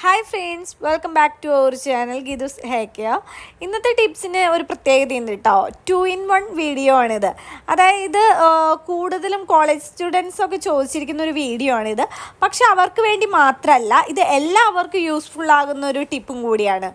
Hi friends welcome back to our channel Geethu's ഹേക്കിയ ഇന്നത്തെ ടിപ്സിന് ഒരു പ്രത്യേകതയുണ്ട് കേട്ടോ ടു ഇൻ വൺ വീഡിയോ ആണിത്. അതായത് കൂടുതലും കോളേജ് സ്റ്റുഡൻസ് ഒക്കെ ചോദിച്ചിരിക്കുന്ന ഒരു വീഡിയോ ആണിത്. പക്ഷെ അവർക്ക് വേണ്ടി മാത്രമല്ല ഇത് എല്ലാവർക്കും യൂസ്ഫുൾ ആകുന്ന ഒരു ടിപ്പും കൂടിയാണ്.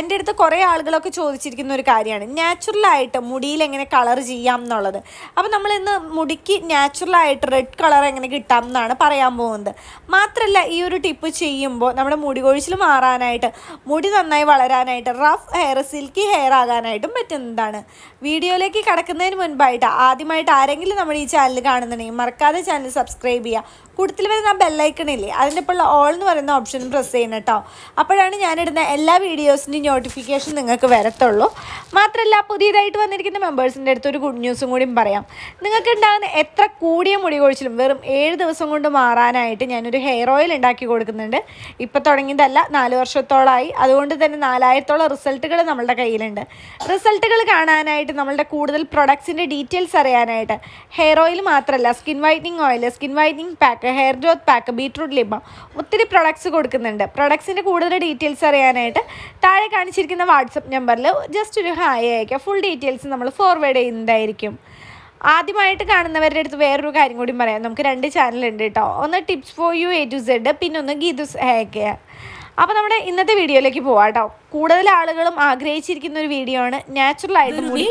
എന്റെ അടുത്ത് കുറേ ആളുകളൊക്കെ ചോദിച്ചിരിക്കുന്ന ഒരു കാര്യമാണ്. നാച്ചുറലായിട്ട് മുടിയിൽ എങ്ങനെ കളർ ചെയ്യാം എന്നുള്ളത്. അപ്പോൾ നമ്മൾ ഇന്ന് മുടിക്ക് നാച്ചുറലായിട്ട് റെഡ് കളർ എങ്ങനെ കിട്ടാം എന്നാണ് പറയാൻ പോകുന്നത്. മാത്രമല്ല ഈ ഒരു ടിപ്പ് ചെയ്യുമ്പോൾ നമ്മുടെ മുടി കൊഴിച്ചിൽ മാറാനായിട്ട് മുടി നന്നായി വളരാനായിട്ട് റഫ് ഹെയർ സിൽക്കി ഹെയർ ആകാനായിട്ടും പറ്റുന്നതാണ്. വീഡിയോയിലേക്ക് കടക്കുന്നതിന് മുൻപായിട്ട് ആദ്യമായിട്ട് ആരെങ്കിലും നമ്മുടെ ഈ ചാനൽ കാണുന്നുണ്ടെങ്കിൽ മറക്കാതെ ചാനൽ സബ്സ്ക്രൈബ് ചെയ്യുക. കൂടുതൽ വരുന്ന ആ ബെല്ലൈക്കണില്ലേ അതിന്റെ ഇപ്പോൾ ഓൾ എന്ന് പറയുന്ന ഓപ്ഷൻ പ്രസ് ചെയ്യണം കേട്ടോ അപ്പോഴാണ് ഞാനിടുന്ന എല്ലാ വീഡിയോസിന്റെയും നോട്ടിഫിക്കേഷൻ നിങ്ങൾക്ക് വരത്തുള്ളൂ. മാത്രമല്ല പുതിയതായിട്ട് വന്നിരിക്കുന്ന മെമ്പേഴ്സിന്റെ അടുത്ത് ഒരു ഗുഡ് ന്യൂസും കൂടിയും പറയാം. നിങ്ങൾക്ക് ഉണ്ടാകുന്ന എത്ര കൂടിയ മുടി കൊഴിച്ചിലും വെറും ഏഴ് ദിവസം കൊണ്ട് മാറാനായിട്ട് ഞാനൊരു ഹെയർ ഓയിൽ ഉണ്ടാക്കി കൊടുക്കുന്നുണ്ട്. ഇപ്പോൾ തുടങ്ങിയതല്ല നാല് വർഷത്തോളമായി അതുകൊണ്ട് തന്നെ നാലായിരത്തോളം റിസൾട്ടുകൾ നമ്മളുടെ കയ്യിലുണ്ട്. റിസൾട്ടുകൾ കാണാനായിട്ട് നമ്മളുടെ കൂടുതൽ പ്രൊഡക്ട്സിന്റെ ഡീറ്റെയിൽസ് അറിയാനായിട്ട് ഹെയർ ഓയിൽ മാത്രമല്ല skin whitening oil skin whitening pack hair growth pack beetroot ലിബം ഒത്തിരി പ്രൊഡക്ട്സ് കൊടുക്കുന്നുണ്ട്. പ്രൊഡക്ട്സിന്റെ കൂടുതൽ ഡീറ്റെയിൽസ് അറിയാനായിട്ട് താഴെ കാണിച്ചിരിക്കുന്ന വാട്സപ്പ് നമ്പറിൽ ജസ്റ്റ് ഒരു ഹായ് അയക്കുക ഫുൾ ഡീറ്റെയിൽസ് നമ്മൾ ഫോർവേഡ് ചെയ്യുന്നതായിരിക്കും. ആദ്യമായിട്ട് കാണുന്നവരുടെ അടുത്ത് വേറൊരു കാര്യം കൂടി പറയാം. നമുക്ക് രണ്ട് ചാനലുണ്ട് കേട്ടോ ഒന്ന് tips for you A to Z പിന്നെ ഒന്ന് ഗീതുസ് ഹേക്ക് അപ്പോൾ നമ്മുടെ ഇന്നത്തെ വീഡിയോയിലേക്ക് പോവാം കേട്ടോ കൂടുതൽ ആളുകളും ആഗ്രഹിച്ചിരിക്കുന്ന ഒരു വീഡിയോ ആണ്. നാച്ചുറൽ ആയിട്ട് മുടി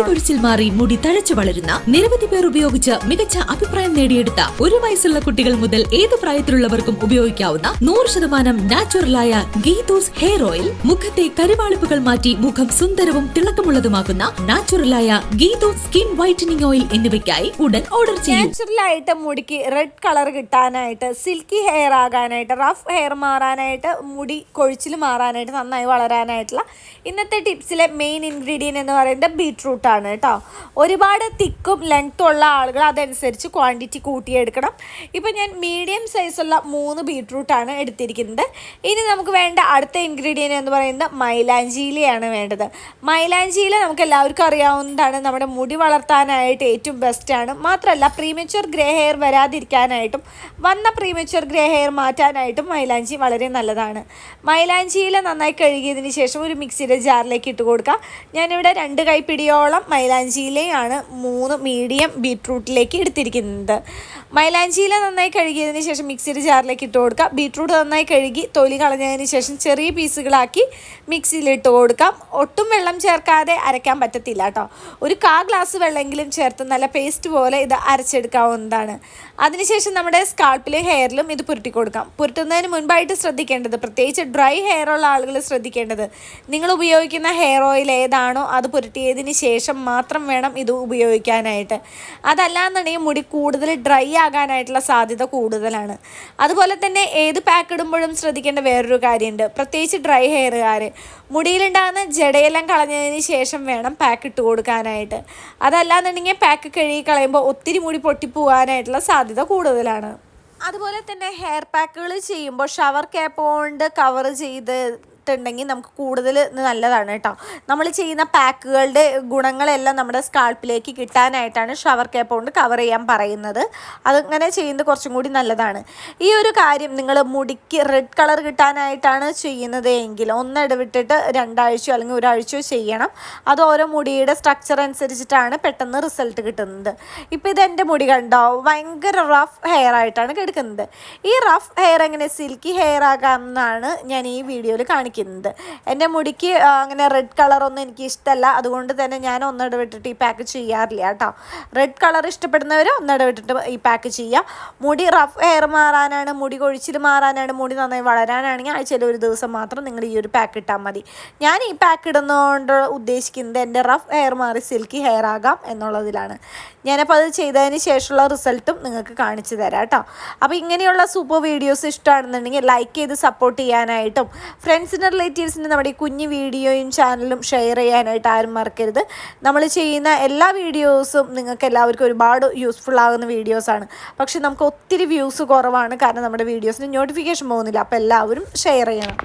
കൊഴിച്ചിൽ മാറി മുടി തഴച്ചു വളരുന്ന നിരവധി പേർ ഉപയോഗിച്ച് മികച്ച അഭിപ്രായം നേടിയെടുത്ത ഒരു വയസ്സുള്ള കുട്ടികൾ മുതൽ ഏത് പ്രായത്തിലുള്ളവർക്കും ഉപയോഗിക്കാവുന്ന നൂറ് ശതമാനം നാച്ചുറലായ ഗീതൂസ് ഹെയർ ഓയിൽ മുഖത്തെ കരുവാളിപ്പുകൾ മാറ്റി മുഖം സുന്ദരവും തിളക്കമുള്ളതുമാക്കുന്ന നാച്ചുറലായ ഗീതൂസ് സ്കിൻ വൈറ്റനിങ് ഓയിൽ എന്നിവയ്ക്കായി ഉടൻ ഓർഡർ ചെയ്യും. നാച്ചുറൽ ആയിട്ട് മുടിക്ക് റെഡ് കളർ കിട്ടാനായിട്ട് സിൽക്കി ഹെയർ ആകാനായിട്ട് റഫ് ഹെയർ മാറാനായിട്ട് മുടി കൊഴിച്ചിൽ മാറാനായിട്ട് നന്നായി വളരാനായിട്ടുള്ള ഇന്നത്തെ ടിപ്സിലെ മെയിൻ ഇൻഗ്രീഡിയന്റ് എന്ന് പറയുന്നത് ബീട്രൂട്ടാണ് കേട്ടോ. ഒരുപാട് തിക്കും ലെങ്ത്തും ഉള്ള ആളുകൾ അതനുസരിച്ച് ക്വാണ്ടിറ്റി കൂട്ടിയെടുക്കണം. ഇപ്പം ഞാൻ മീഡിയം സൈസുള്ള മൂന്ന് ബീട്രൂട്ടാണ് എടുത്തിരിക്കുന്നത്. ഇനി നമുക്ക് വേണ്ട അടുത്ത ഇൻഗ്രീഡിയന്റ് എന്ന് പറയുന്നത് മൈലാഞ്ചിയിലയാണ് വേണ്ടത്. മൈലാഞ്ചിയില നമുക്ക് എല്ലാവർക്കും അറിയാവുന്നതാണ് നമ്മുടെ മുടി വളർത്താനായിട്ട് ഏറ്റവും ബെസ്റ്റാണ് മാത്രമല്ല പ്രീമച്വർ ഗ്രേ ഹെയർ വരാതിരിക്കാനായിട്ടും വന്ന പ്രീമച്വർ ഗ്രേ ഹെയർ മാറ്റാനായിട്ടും മൈലാഞ്ചി വളരെ നല്ലതാണ്. മൈലാഞ്ചിയില നന്നായി കഴുകിയതിന് ശേഷം ഒരു മിക്സിയുടെ ജാറിലേക്ക് ഇട്ട് കൊടുക്കാം. ഞാനിവിടെ രണ്ട് കൈപ്പിടിയോളം മൈലാഞ്ചിയിലയാണ് മൂന്ന് മീഡിയം ബീട്രൂട്ടിലേക്ക് എടുത്തിരിക്കുന്നത്. മൈലാഞ്ചിയില നന്നായി കഴുകിയതിന് ശേഷം മിക്സിയുടെ ജാറിലേക്ക് ഇട്ട് കൊടുക്കാം. ബീട്രൂട്ട് നന്നായി കഴുകി തൊലി കളഞ്ഞതിന് ശേഷം ചെറിയ പീസുകളാക്കി മിക്സിയിൽ ഇട്ട് കൊടുക്കാം. ഒട്ടും വെള്ളം ചേർക്കാതെ അരയ്ക്കാൻ പറ്റത്തില്ല കേട്ടോ. ഒരു കാ ഗ്ലാസ് വെള്ളമെങ്കിലും ചേർത്ത് നല്ല പേസ്റ്റ് പോലെ ഇത് അരച്ചെടുക്കാവുന്നതാണ്. അതിനുശേഷം നമ്മുടെ സ്കാൾപ്പിലും ഹെയറിലും ഇത് പുരട്ടി കൊടുക്കാം. പുരട്ടുന്നതിന് മുൻപായിട്ട് ശ്രദ്ധിക്കേണ്ടത് പ്രത്യേകിച്ച് ഡ്രൈ ഹെയർ ഉള്ള ആളുകൾ ശ്രദ്ധിക്കേണ്ടത്. നിങ്ങൾ ഉപയോഗിക്കുന്ന ഹെയർ ഓയിൽ ഏതാണോ അത് പുരട്ടിയതിന് ശേഷം മാത്രം വേണം ഇത് ഉപയോഗിക്കാനായിട്ട്. അതല്ലാന്നുണ്ടെങ്കിൽ മുടി കൂടുതൽ ഡ്രൈ ആകാനായിട്ടുള്ള സാധ്യത കൂടുതലാണ്. അതുപോലെ തന്നെ ഏത് പാക്ക് ഇടുമ്പോഴും ശ്രദ്ധിക്കേണ്ട വേറൊരു കാര്യമുണ്ട്. പ്രത്യേകിച്ച് ഡ്രൈ ഹെയറുകാർ മുടിയിലുണ്ടാകുന്ന ജടയെല്ലാം കളഞ്ഞതിന് ശേഷം വേണം പാക്ക് ഇട്ട് കൊടുക്കാനായിട്ട്. അതല്ലാന്നുണ്ടെങ്കിൽ പാക്ക് കഴുകി കളയുമ്പോൾ ഒത്തിരി മുടി പൊട്ടിപ്പോകാനായിട്ടുള്ള സാധ്യത കൂടുതലാണ്. അതുപോലെ തന്നെ ഹെയർ പാക്കുകൾ ചെയ്യുമ്പോൾ ഷവർ ക്യാപ്പ് കൊണ്ട് കവർ ചെയ്തിട്ടുണ്ടെങ്കിൽ നമുക്ക് കൂടുതൽ നല്ലതാണ് കേട്ടോ. നമ്മൾ ചെയ്യുന്ന പാക്കുകളുടെ ഗുണങ്ങളെല്ലാം നമ്മുടെ സ്കാൾപ്പിലേക്ക് കിട്ടാനായിട്ടാണ് ഷവർ ക്യാപ്പ് കൊണ്ട് കവർ ചെയ്യാൻ പറയുന്നത്. അതങ്ങനെ ചെയ്യുന്നത് കുറച്ചും കൂടി നല്ലതാണ്. ഈ ഒരു കാര്യം നിങ്ങൾ മുടിക്ക് റെഡ് കളർ കിട്ടാനായിട്ടാണ് ചെയ്യുന്നത് എങ്കിൽ ഒന്നിടവിട്ടിട്ട് രണ്ടാഴ്ചയോ അല്ലെങ്കിൽ ഒരാഴ്ചയോ ചെയ്യണം. അത് ഓരോ മുടിയുടെ സ്ട്രക്ചർ അനുസരിച്ചിട്ടാണ് പെട്ടെന്ന് റിസൾട്ട് കിട്ടുന്നത്. ഇപ്പോൾ ഇത് എന്റെ മുടി കണ്ടോ? ഭയങ്കര റഫ് ഹെയർ ആയിട്ടാണ് കിടക്കുന്നത് ഈ റഫ് ഹെയർ എങ്ങനെ സിൽക്കി ഹെയർ ആകാമെന്നാണ് ഞാൻ ഈ വീഡിയോയിൽ കാണിക്കുന്നത്. എന്റെ മുടിക്ക് അങ്ങനെ റെഡ് കളറൊന്നും എനിക്ക് ഇഷ്ടമല്ല അതുകൊണ്ട് തന്നെ ഞാൻ ഒന്നിടവിട്ടിട്ട് ഈ പാക്ക് ചെയ്യാറില്ല കേട്ടോ. റെഡ് കളർ ഇഷ്ടപ്പെടുന്നവർ ഒന്നിടവിട്ടിട്ട് ഈ പാക്ക് ചെയ്യുക മുടി റഫ് ഹെയർ മാറാനാണ് മുടി കൊഴിച്ചിൽ മാറാനാണ് മുടി നന്നായി വളരാനാണെങ്കിൽ ആഴ്ചയിൽ ഒരു ദിവസം മാത്രം നിങ്ങൾ ഈ ഒരു പാക്ക് ഇട്ടാൽ മതി. ഞാൻ ഈ പാക്ക് ഇടുന്നതുകൊണ്ട് ഉദ്ദേശിക്കുന്നത് എന്റെ റഫ് ഹെയർ മാറി സിൽക്കി ഹെയർ ആകാം എന്നുള്ളതിലാണ്. ഞാനപ്പോൾ അത് ചെയ്തതിന് ശേഷമുള്ള റിസൾട്ടും നിങ്ങൾക്ക് കാണിച്ചു തരാം കേട്ടോ. അപ്പോൾ ഇങ്ങനെയുള്ള സൂപ്പർ വീഡിയോസ് ഇഷ്ടമാണെന്നുണ്ടെങ്കിൽ ലൈക്ക് ചെയ്ത് സപ്പോർട്ട് ചെയ്യാനായിട്ടും ഫ്രണ്ട്സിന് റിലേറ്റീവ്സിന്റെ നമ്മുടെ കുഞ്ഞു വീഡിയോയും ചാനലും ഷെയർ ചെയ്യാനായിട്ട് ആരും മറക്കരുത്. നമ്മൾ ചെയ്യുന്ന എല്ലാ വീഡിയോസും നിങ്ങൾക്ക് എല്ലാവർക്കും ഒരുപാട് യൂസ്ഫുൾ ആകുന്ന വീഡിയോസാണ് പക്ഷേ നമുക്ക് ഒത്തിരി വ്യൂസ് കുറവാണ്. കാരണം നമ്മുടെ വീഡിയോസിന് നോട്ടിഫിക്കേഷൻ പോകുന്നില്ല. അപ്പോൾ എല്ലാവരും ഷെയർ ചെയ്യണം.